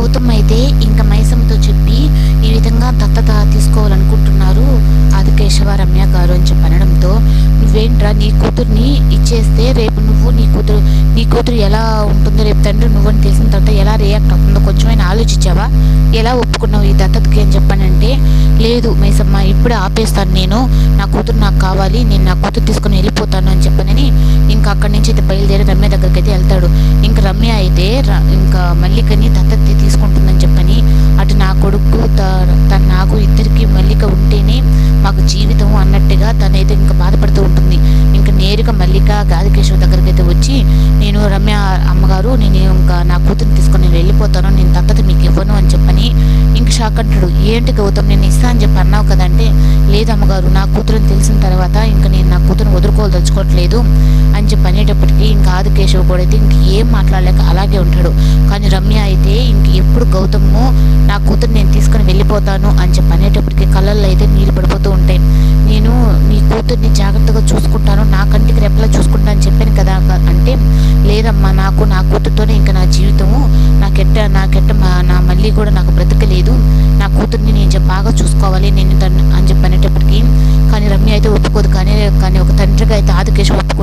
గౌతమ్ అయితే ఇంకా మైసమ్మతో చెప్పి ఈ విధంగా దత్తత తీసుకోవాలనుకుంటున్నారు అది కేశవ రమ్య గారు అని చెప్పి అనడంతో నువ్వేంట్రా నీ కూతుర్ని ఇచ్చేస్తే రేపు నువ్వు నీ కూతురు నీ కూతురు ఎలా ఉంటుందో రేపు తండ్రి నువ్వని తెలిసిన తర్వాత ఎలా రియాక్ట్ అవుతుందో కొంచెమైనా ఆలోచించావా? ఎలా ఒప్పుకున్నావు ఈ దత్తతకి అని చెప్పానంటే లేదు మైసమ్మ ఇప్పుడే ఆపేస్తాను నేను. నా కూతురు నాకు కావాలి నేను నా కూతురు తీసుకుని వెళ్ళిపోతాను ఇంకా మల్లికని దత్తత తీసుకుంటుందని చెప్పని అటు నా కొడుకు త- తన నాకు ఇద్దరికి మల్లిక ఉంటేనే మాకు జీవితం అన్నట్టుగా తనైతే ఇంకా బాధపడుతూ ఉంటుంది. ఇంకా నేరుగా మల్లిక గాదికేశ్వర దగ్గరికి అయితే వచ్చి నేను రమ్య అమ్మగారు నేను ఇంకా నా కూతురుని తీసుకొని నేను వెళ్ళిపోతాను నేను దత్తత మీకు ఇవ్వను అని చెప్పని ఇంక షాక్ అంటాడు. ఏంటి గౌతమ్ నేను ఇస్తా అని చెప్పి అన్నావు కదంటే లేదు అమ్మగారు నా కూతురుని తెలిసిన తర్వాత ఇంకా నేను నా కూతురుని వదులుకోదలుచుకోవట్లేదు అని చెప్పి అనేటప్పటికీ ఇంకా ఆదికేశవ్ కూడా అయితే ఇంక ఏం మాట్లాడలేక అలాగే గౌతమ్ నా కూతురు నేను తీసుకుని వెళ్ళిపోతాను అని చెప్పి అనేటప్పటికి కళ్ళల్లో అయితే నీళ్ళు పడిపోతూ ఉంటాయి. నేను నీ కూతుర్ని జాగ్రత్తగా చూసుకుంటాను నా కంటికి రెప్పలా చూసుకుంటాను చెప్పాను కదా. అంటే లేదమ్మా నాకు నా కూతురుతోనే ఇంకా నా జీవితము నాకెట్ట నాకెట్ట నా మళ్ళీ కూడా నాకు బ్రతకలేదు. నా కూతుర్ని నేను బాగా చూసుకోవాలి నేను అని చెప్పి అనేటప్పటికీ కానీ రమ్య అయితే ఒప్పుకోదు. కానీ కానీ ఒక తండ్రిగా అయితే ఆదికేశం ఒప్పుకోదు